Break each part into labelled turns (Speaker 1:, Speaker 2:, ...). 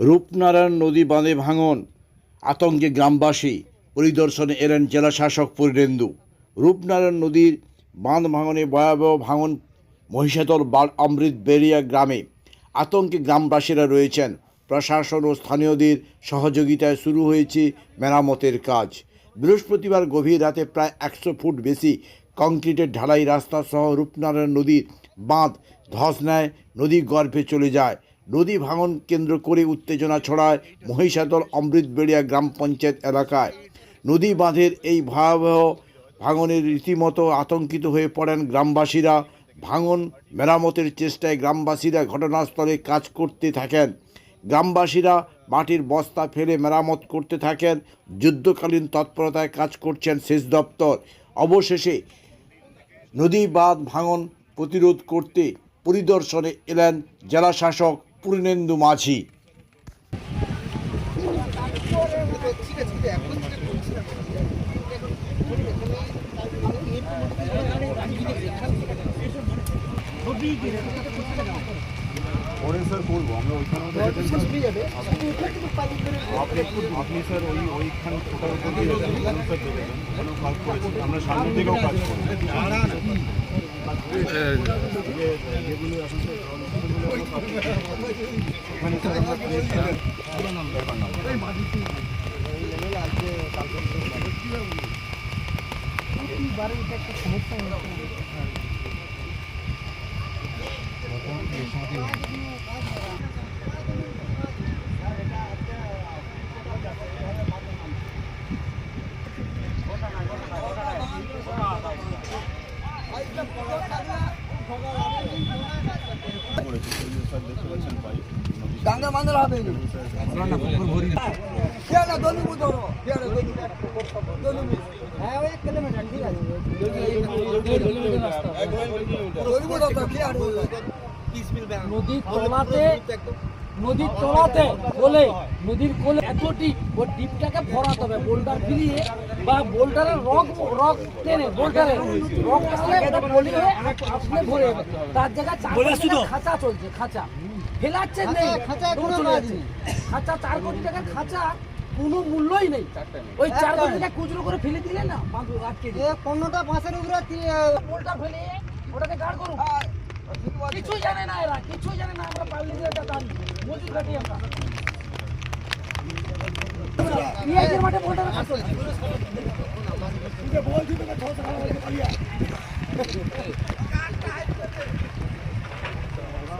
Speaker 1: রূপনারায়ণ নদী বাঁধে ভাঙন। আতঙ্কে গ্রামবাসী পরিদর্শনে এলেন জেলা শাসক রূপনারায়ণ নদীর বাঁধ ভাঙনে ভয়াবহ ভাঙন মহিষাদল বাল অমৃত বেরিয়া গ্রামে। আতঙ্কে গ্রামবাসীরা রয়েছেন। প্রশাসন ও স্থানীয়দের সহযোগিতায় শুরু হয়েছে মেরামতের কাজ। বৃহস্পতিবার গভীর রাতে প্রায় একশো ফুট বেশি কংক্রিটের ঢালাই রাস্তা সহ রূপনারায়ণ নদীর বাঁধ ধস নেয় নদী গর্ভে চলে যায়। নদী ভাঙন কেন্দ্র করে উত্তেজনা ছড়ায় মহিষাদল অমৃতবেড়িয়া গ্রাম পঞ্চায়েত এলাকায়। নদী বাঁধের এই ভয়াবহ ভাঙনের রীতিমতো আতঙ্কিত হয়ে পড়েন গ্রামবাসীরা। ভাঙন মেরামতের চেষ্টায় গ্রামবাসীরা ঘটনাস্থলে কাজ করতে থাকেন। গ্রামবাসীরা মাটির বস্তা ফেলে মেরামত করতে থাকেন। যুদ্ধকালীন তৎপরতায় কাজ করছেন সেচ দপ্তর। অবশেষে নদী বাঁধ ভাঙন প্রতিরোধ করতে পরিদর্শনে এলেন জেলা শাসক পূর্ণেন্দু মাঝি।
Speaker 2: পরে স্যার করব, আমরা ওইখানে আপনি স্যার ওই, ওইখানে ওটার উপর কাজ করেছি। আমরা সামনের দিকেও কাজ করেছি স্যার দেখতে পাচ্ছেন পাই
Speaker 3: ডাঙ্গা মান্দার হবে না কেন দলিবু ধরো কেন দলিবু হ্যাঁ ওই এক কিলোমিটার ঠিক আছে দলিবু আর
Speaker 4: নদীর তলাতে নদীর তলাতে কোলে নদীর কোলে এত ডিপ ওই ডিপটাকে ভরাতে হবে বোল্ডার ফিরিয়ে বা বোল্ডারের রক রক টেনে বোল্ডারের রক টানলে আসলে ভরে যাবে। তার জায়গায় খাঁচা চলছে খাঁচা। ফেলাচ্ছে নেই।
Speaker 3: খাঁচা
Speaker 4: চার কোটি টাকার খাঁচা কোনো মূল্যই নেই। ওই চার কোটি টাকা খুচরো করে ফেলে দিলে না? আটকে
Speaker 3: পনেরোটা পাঁচের উপরে
Speaker 4: বোল্ডার ফেলে ওটাকে গাড় করুন। কিছুই জানে না এরা কিছুই জানে না আমরা পাল্লি দিয়ে একটা দাঁড়ি মজুর কাটি আমরা। পেঁয়াজের মাঠে বোল্ডার আসলে চল না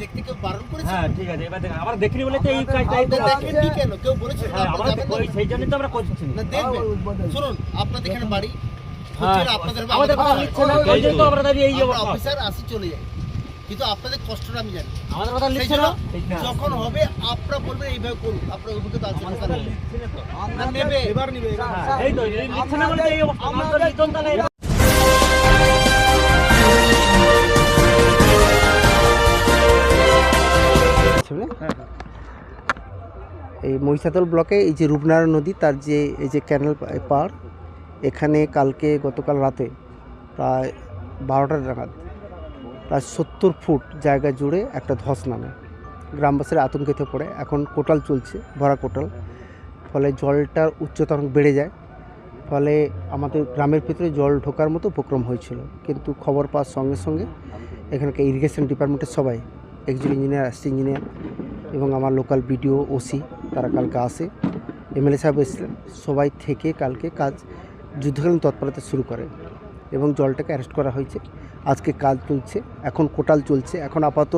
Speaker 3: দেখতে কেউ বারণ করেছে?
Speaker 5: হ্যাঁ ঠিক আছে এবার দেখেন আমরা দেখিনি বলে তো এই কাজটা
Speaker 3: দেখেননি কেন? কেউ বলেছে
Speaker 5: হ্যাঁ আমরা ওই সেই জন্যই তো আমরা করছি।
Speaker 3: না দেখবেন। শুনুন আপনাদের এখানে বাড়ি
Speaker 5: হ্যাঁ
Speaker 3: আপনাদের
Speaker 5: আমাদের কথা নিচ্ছে না এই জন্য তো আমরা দাঁড়িয়ে এই অবস্থা।
Speaker 3: অফিসার আসি চলে যায় কিন্তু আপনাদের কষ্টটা আমি জানি।
Speaker 5: আমাদের কথা
Speaker 3: জন্য
Speaker 5: না?
Speaker 3: যখন হবে আপনারা বলবেন এইভাবে করুন। আপনারা ওইভাবে তো আলোচনা করেন না নেবে এবার নেবে
Speaker 5: এই তো এই নিচ্ছে না বলে এই অবস্থা। আমাদের নিতন তাহলে এরকম
Speaker 6: এই মহিষাদল ব্লকে এই যে রূপনারায়ণ নদী তার যে এই যে ক্যানেল পার এখানে কালকে গতকাল রাতে প্রায় বারোটা নাগাদ প্রায় সত্তর ফুট জায়গা জুড়ে একটা ধস নামে। গ্রামবাসীরা আতঙ্কিত পড়ে। এখন কোটাল চলছে, ভরা কোটাল। ফলে জলটার উচ্চতা অনেক বেড়ে যায়। ফলে আমাদের গ্রামের ভিতরে জল ঢোকার মতো উপক্রম হয়েছিল। কিন্তু খবর পাওয়ার সঙ্গে সঙ্গে এখানকার ইরিগেশন ডিপার্টমেন্টের সবাই একজন ইঞ্জিনিয়ার আসছে ইঞ্জিনিয়ার এবং আমার লোকাল বিডিও ওসি তারা কালকে আসে। এমএলএ সাহেব এসেছিলেন। সবাই থেকে কালকে কাজ যুদ্ধকালীন তৎপরতা শুরু করে এবং জলটাকে অ্যারেস্ট করা হয়েছে। আজকে কাজ চলছে, এখন কোটাল চলছে। এখন আপাতত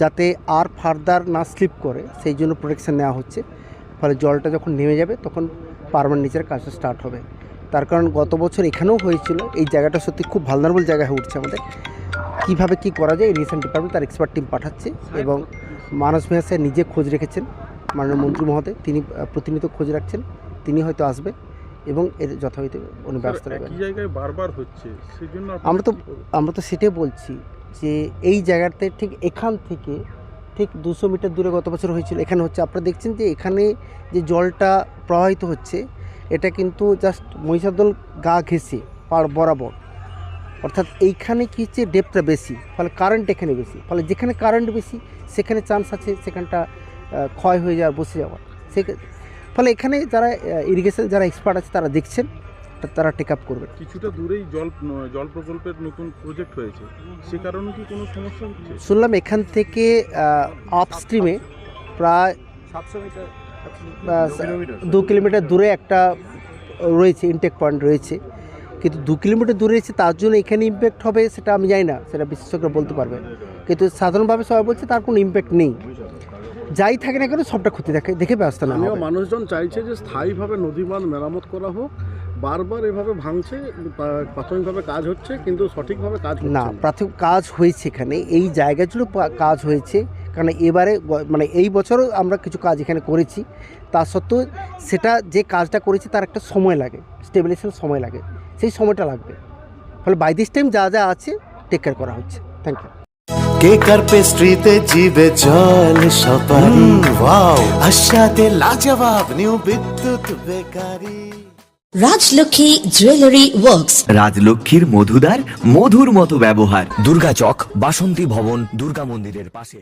Speaker 6: যাতে আর ফার্দার না স্লিপ করে, সেই জন্য প্রোটেকশন নেওয়া হচ্ছে। ফলে জলটা যখন নেমে যাবে, তখন পারমানেন্ট নিচের কাজটা স্টার্ট হবে। তার কারণ গত বছর এখানেও হয়েছিল, এই জায়গাটা সত্যি খুব ভালনারেবল জায়গা হয়ে উঠছে আমাদের। কীভাবে কী করা যায় রিসেন্ট ডিপার্টমেন্ট তার এক্সপার্ট টিম পাঠাচ্ছে এবং মানস মেহা স্যার নিজে খোঁজ রেখেছেন, মাননীয় মন্ত্রী মহোদয়, তিনি প্রতিনিয়ত খোঁজ রাখছেন, তিনি হয়তো আসবেন এবং এর যথাযথ উনি ব্যবস্থা নেবেন
Speaker 2: জায়গায় বারবার হচ্ছে
Speaker 6: আমরা তো আমরা তো সেটাই বলছি যে এই জায়গাতে ঠিক এখান থেকে ঠিক দুশো মিটার দূরে গত বছর হয়েছিল। এখানে হচ্ছে আপনারা দেখছেন যে এখানে যে জলটা প্রবাহিত হচ্ছে এটা কিন্তু জাস্ট মহিষাদল গা ঘেঁষে পাড় বরাবর। অর্থাৎ এইখানে কি হচ্ছে ডেপটা বেশি ফলে কারেন্ট এখানে বেশি। ফলে যেখানে কারেন্ট বেশি সেখানে চান্স আছে সেখানটা ক্ষয় হয়ে যাওয়ার বসে যাওয়ার সে ফলে এখানে যারা ইরিগেশন যারা এক্সপার্ট আছে তারা দেখছেন তারা টেক আপ করবেন।
Speaker 2: কিছুটা দূরেই জল জল প্রকল্পের নতুন প্রজেক্ট হয়েছে। সে কারণে কি কোনো সমস্যা হচ্ছে?
Speaker 6: শুনলাম এখান থেকে আপস্ট্রিমে প্রায় সাতশো মিটার দু কিলোমিটার দূরে একটা রয়েছে ইনটেক পয়েন্ট রয়েছে। কিন্তু দু কিলোমিটার দূরে রয়েছে তার জন্য এখানে ইম্প্যাক্ট হবে সেটা আমি জানি না সেটা বিশেষজ্ঞরা বলতে পারবে। কিন্তু সাধারণভাবে সবাই বলছে তার কোনো ইম্প্যাক্ট নেই। যাই থাকে না কেন সবটা ক্ষতি দেখে দেখে ব্যবস্থা না
Speaker 7: মানুষজন চাইছে যে স্থায়ীভাবে নদী বাঁধ মেরামত করা হোক বারবার এভাবে ভাঙছে প্রাথমিকভাবে কাজ হচ্ছে কিন্তু সঠিকভাবে কাজ
Speaker 6: না প্রাথমিক কাজ হয়েছে এখানে। এই জায়গা জুড়ে কাজ হয়েছে কারণ এবারে মানে এই বছরও আমরা কিছু কাজ এখানে করেছি। তা সত্ত্বেও সেটা যে কাজটা করেছি তার একটা সময় লাগে স্টেবিলাইজেশন সময় লাগে। সেই সময়টা লাগবে। ফলে বাই দিস টাইম যা যা আছে টেক কেয়ার করা হচ্ছে। থ্যাংক ইউ
Speaker 8: কেক আর পেস্ট্রিতে জিবে জল সপারি ওয়াও। আশাতে লাজবাব new Bidyut bakery.
Speaker 9: Rajlakshmi jewellery works.
Speaker 10: রাজলক্ষ্মীর মধুদার মধুর মতো ব্যবহার। দুর্গা চক বাসন্তী ভবন দুর্গা মন্দিরের পাশে।